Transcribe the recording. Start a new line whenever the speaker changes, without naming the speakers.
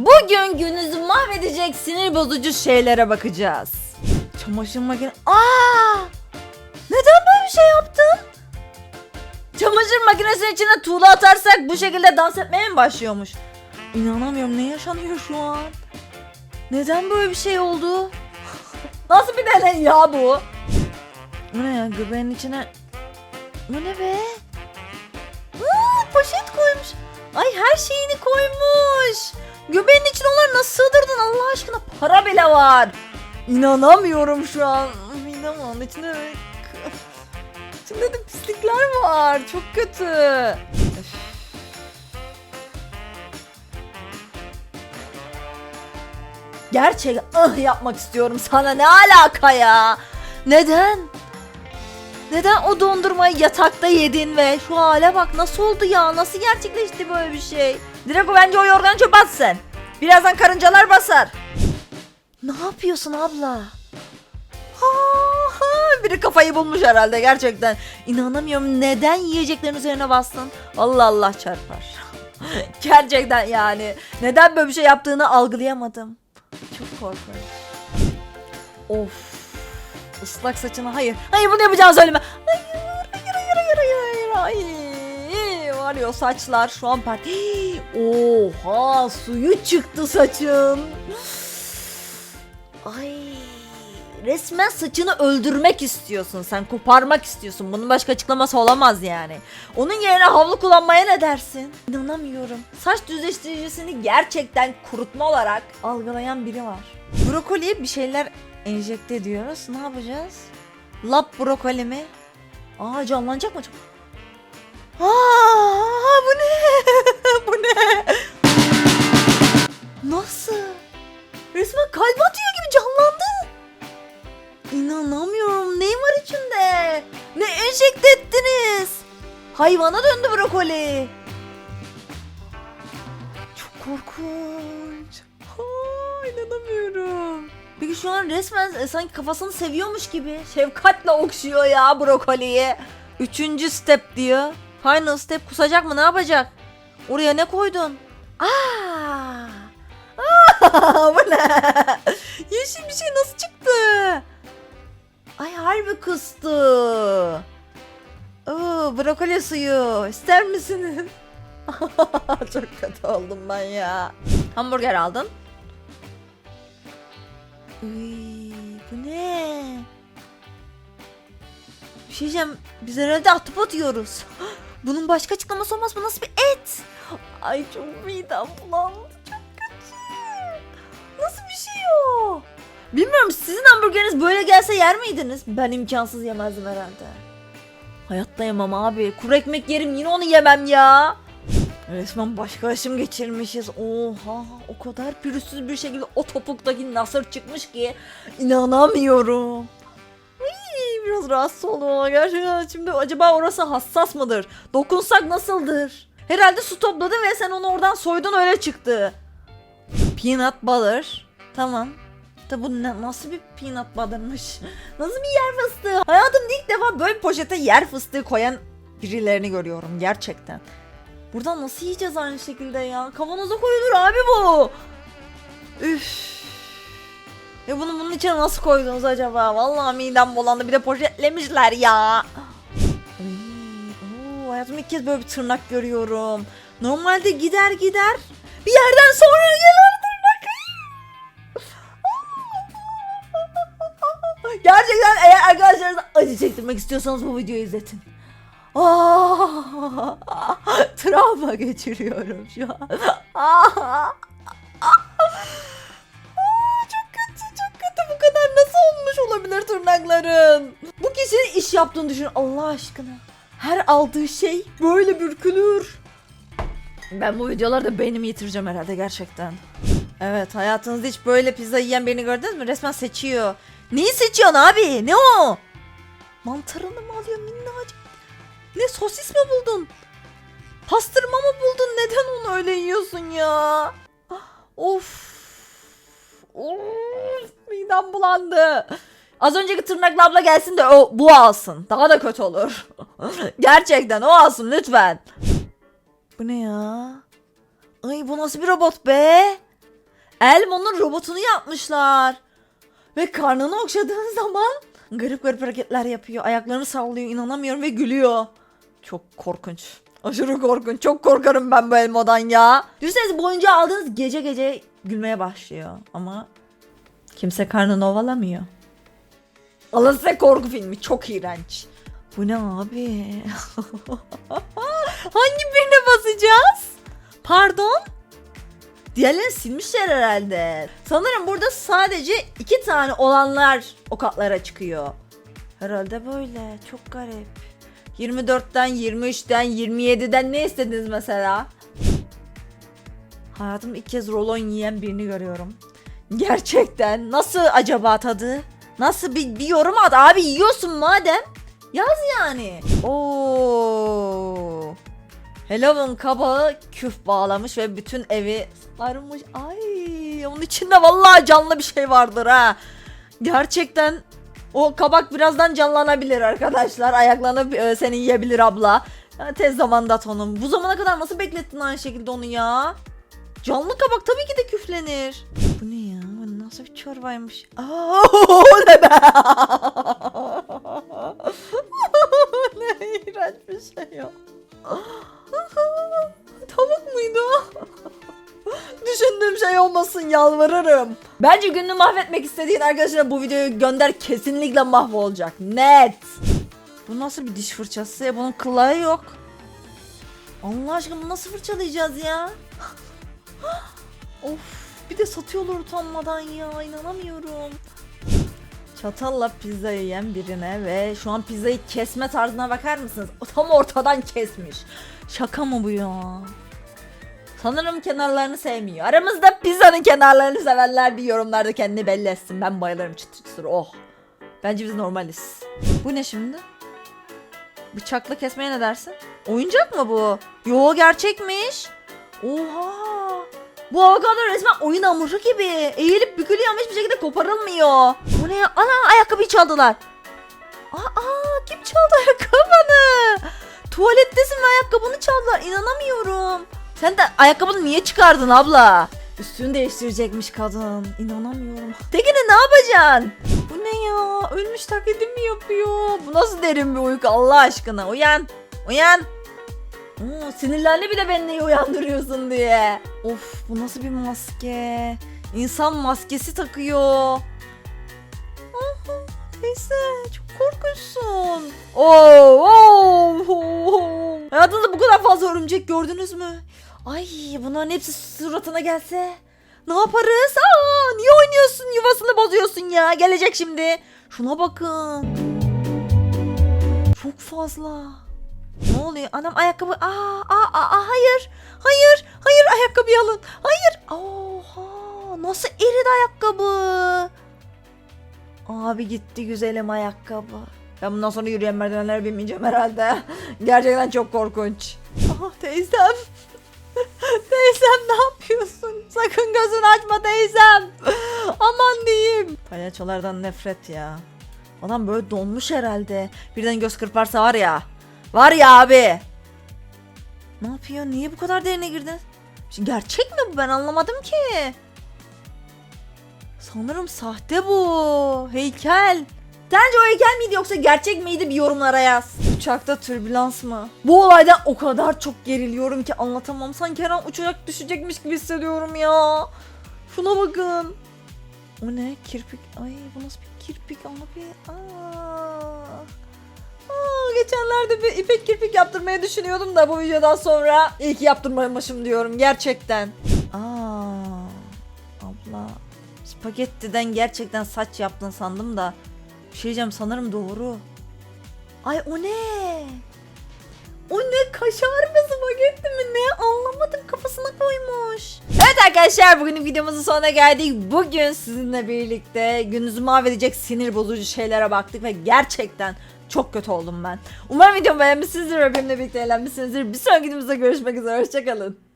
Bugün gününüzü mahvedecek sinir bozucu şeylere bakacağız. Çamaşır makine... Aa! Neden böyle bir şey yaptın? Çamaşır makinesinin içine tuğla atarsak bu şekilde dans etmeye mi başlıyormuş? İnanamıyorum ne yaşanıyor şu an? Neden böyle bir şey oldu? Nasıl bir deney ya bu? Bu ne ya göbeğin içine... Bu ne be? Aa, poşet koymuş. Ay her şeyini koymuş. Göbeğin içine onları nasıl sığdırdın Allah aşkına? Para bile var. İnanamıyorum şu an. Onun içinde İçinde de pislikler var. Çok kötü. Gerçek ah yapmak istiyorum sana ne alaka ya? Neden? Neden o dondurmayı yatakta yedin ve şu hale bak nasıl oldu ya? Nasıl gerçekleşti böyle bir şey? Direkt o bence o yorgan çöp atsın. Birazdan karıncalar basar. Ne yapıyorsun abla? Ha, ha, biri kafayı bulmuş herhalde gerçekten. İnanamıyorum neden yiyeceklerin üzerine bastın? Allah Allah çarpar. gerçekten yani. Neden böyle bir şey yaptığını algılayamadım. Çok korkunç. Of. Islak saçına hayır. Hayır bunu yapacağını söyleme. Hayır, hayır, hayır, hayır, hayır, hayır. O saçlar şu an pert. Oha suyu çıktı saçın. Ay resmen saçını öldürmek istiyorsun sen koparmak istiyorsun. Bunun başka açıklaması olamaz yani. Onun yerine havlu kullanmaya ne dersin? İnanamıyorum. Saç düzleştiricisini gerçekten kurutma olarak algılayan biri var. Brokoliye bir şeyler enjekte ediyoruz. Ne yapacağız? Lap brokoli mi? Aa canlanacak mı? Acaba Aa, bu ne bu ne nasıl Resmen kalp atıyor gibi canlandı. İnanamıyorum. Ne var içinde? Ne enjekte ettiniz? Hayvana döndü brokoli. Çok korkunç. Ha, inanamıyorum. Peki şu an resmen e, sanki kafasını seviyormuş gibi. Şefkatle okşuyor ya brokoliyi. Üçüncü step diyor. Final step kusacak mı ne yapacak? Oraya ne koydun? Aa! Bu ne? Yeşil bir şey nasıl çıktı? Ay harbi kustu. Oo, brokoli suyu. İster misiniz? Çok kötü oldum ben ya. Hamburger aldın. Uy, bu ne? Bir şey diyeceğim. Biz herhalde ahtapot yiyoruz. Bunun başka açıklaması olmaz. Bu nasıl bir et? Ay çok midem bulandı. Çok kötü. Nasıl bir şey o? Bilmiyorum sizin hamburgeriniz böyle gelse yer miydiniz? Ben imkansız yemezdim herhalde. Hayatta yemem abi. Kuru ekmek yerim yine onu yemem ya. Resmen başka aşım geçirmişiz. Oha o kadar pürüzsüz bir şekilde o topuktaki nasır çıkmış ki inanamıyorum. Biraz rahatsız oldum ama gerçekten şimdi acaba orası hassas mıdır? Dokunsak nasıldır? Herhalde su topladın ve sen onu oradan soydun öyle çıktı. Peanut butter. Tamam. Da bu ne- nasıl bir peanut butter'mış? Nasıl bir yer fıstığı? Hayatımda ilk defa böyle bir poşete yer fıstığı koyan birilerini görüyorum gerçekten. Buradan nasıl yiyeceğiz aynı şekilde ya? Kavanoza koyulur abi bu. Üf. Ya bunu bunun içine nasıl koydunuz acaba? Vallahi midem bulandı. Bir de poşetlemişler ya. Ay, oo, hayatımda ilk kez böyle bir tırnak görüyorum. Normalde gider gider. Bir yerden sonra gelir tırnak. Gerçekten eğer arkadaşlarınıza acı çektirmek istiyorsanız bu videoyu izletin. Aa, travma geçiriyorum şu an. Tırnakların? Bu kişinin iş yaptığını düşün Allah aşkına. Her aldığı şey böyle bürkülür. Ben bu videolarda beynimi yitireceğim herhalde gerçekten. Evet hayatınızda hiç böyle pizza yiyen birini gördünüz mü? Resmen seçiyor. Neyi seçiyorsun abi? Ne o? Mantarını mı alıyor minnacık? Ne sosis mi buldun? Pastırma mı buldun? Neden onu öyle yiyorsun ya? Of. Of. Midem bulandı. Az önceki tırnaklı abla gelsin de o bu alsın. Daha da kötü olur. Gerçekten o alsın lütfen. Bu ne ya? Ay bu nasıl bir robot be? Elmo'nun robotunu yapmışlar. Ve karnını okşadığın zaman garip garip hareketler yapıyor. Ayaklarını sallıyor inanamıyorum ve gülüyor. Çok korkunç. Aşırı korkunç. Çok korkarım ben bu Elmo'dan ya. Düşünsenize bu oyuncağı aldığınız gece gece gülmeye başlıyor. Ama kimse karnını ovalamıyor. Alın korku filmi. Çok iğrenç. Bu ne abi? Hangi birine basacağız? Pardon? Diğerlerini silmişler herhalde. Sanırım burada sadece iki tane olanlar o katlara çıkıyor. Herhalde böyle. Çok garip. 24'ten, 23'ten, 27'den ne istediniz mesela? Hayatım ilk kez rolon yiyen birini görüyorum. Gerçekten. Nasıl acaba tadı? Nasıl bir, bir yorum at abi yiyorsun madem. Yaz yani. Oo. Halloween kabağı küf bağlamış ve bütün evi sarmış. Ay onun içinde vallahi canlı bir şey vardır ha. Gerçekten o kabak birazdan canlanabilir arkadaşlar. Ayaklanıp e, seni yiyebilir abla. Tez zamanda at onu. Bu zamana kadar nasıl beklettin aynı şekilde onu ya? Canlı kabak tabii ki de küflenir. Bu ne ya? Bu nasıl bir çorbaymış? Aa, ne be? ne iğrenç bir şey ya. Tavuk muydu? Düşündüğüm şey olmasın yalvarırım. Bence gününü mahvetmek istediğin arkadaşına bu videoyu gönder kesinlikle mahvolacak. Net. Bu nasıl bir diş fırçası ya? Bunun kılağı yok. Allah aşkına bunu nasıl fırçalayacağız ya? of bir de satıyorlar utanmadan ya inanamıyorum. Çatalla pizza yiyen birine ve şu an pizzayı kesme tarzına bakar mısınız? Tam ortadan kesmiş. Şaka mı bu ya? Sanırım kenarlarını sevmiyor. Aramızda pizzanın kenarlarını sevenler bir yorumlarda kendini belli etsin. Ben bayılırım çıtır çıtır. Oh. Bence biz normaliz. Bu ne şimdi? Bıçakla kesmeye ne dersin? Oyuncak mı bu? Yo gerçekmiş. Oha. Bu avokado resmen oyun hamuru gibi. Eğilip bükülüyor ama hiçbir şekilde koparılmıyor. Bu ne ya? Ana ayakkabıyı çaldılar. Aa kim çaldı ayakkabını? Tuvalettesin ve ayakkabını çaldılar. İnanamıyorum. Sen de ayakkabını niye çıkardın abla? Üstünü değiştirecekmiş kadın. İnanamıyorum. Tekine ne yapacaksın? Bu ne ya? Ölmüş taklidi mi yapıyor? Bu nasıl derin bir uyku Allah aşkına? Uyan. Uyan. Oo, sinirlendi bir de beni niye uyandırıyorsun diye. Of bu nasıl bir maske? İnsan maskesi takıyor. Neyse çok korkunçsun. Oo, oo, oo. Hayatınızda bu kadar fazla örümcek gördünüz mü? Ay bunların hepsi suratına gelse. Ne yaparız? Aa, niye oynuyorsun? Yuvasını bozuyorsun ya. Gelecek şimdi. Şuna bakın. Çok fazla. Ne oluyor? Anam ayakkabı. Aa, aa, aa, hayır. Hayır. Hayır ayakkabıyı alın. Hayır. Oha. Nasıl eridi ayakkabı? Abi gitti güzelim ayakkabı. Ben bundan sonra yürüyen merdivenlere binmeyeceğim herhalde. Gerçekten çok korkunç. Ah teyzem. teyzem ne yapıyorsun? Sakın gözünü açma teyzem. Aman diyeyim. Palyaçolardan nefret ya. Adam böyle donmuş herhalde. Birden göz kırparsa var ya. Var ya abi. Ne yapıyor? Niye bu kadar derine girdin? Gerçek mi bu? Ben anlamadım ki. Sanırım sahte bu. Heykel. Sence o heykel miydi yoksa gerçek miydi bir yorumlara yaz. Uçakta türbülans mı? Bu olaydan o kadar çok geriliyorum ki anlatamam. Sanki her an uçacak düşecekmiş gibi hissediyorum ya. Şuna bakın. O ne? Kirpik. Ay bu nasıl bir kirpik abi? Aa. Aa, geçenlerde bir ipek kirpik yaptırmayı düşünüyordum da bu videodan sonra iyi ki yaptırmamışım diyorum gerçekten. Aa, abla spagettiden gerçekten saç yaptın sandım da bir şey diyeceğim sanırım doğru. Ay o ne? O ne kaşar mı spagetti mi ne anlamadım kafasına koymuş. Evet arkadaşlar bugünün videomuzun sonuna geldik. Bugün sizinle birlikte gününüzü mahvedecek sinir bozucu şeylere baktık ve gerçekten çok kötü oldum ben. Umarım videomu beğenmişsinizdir ve benimle birlikte eğlenmişsinizdir. Bir sonraki videomuzda görüşmek üzere. Hoşçakalın.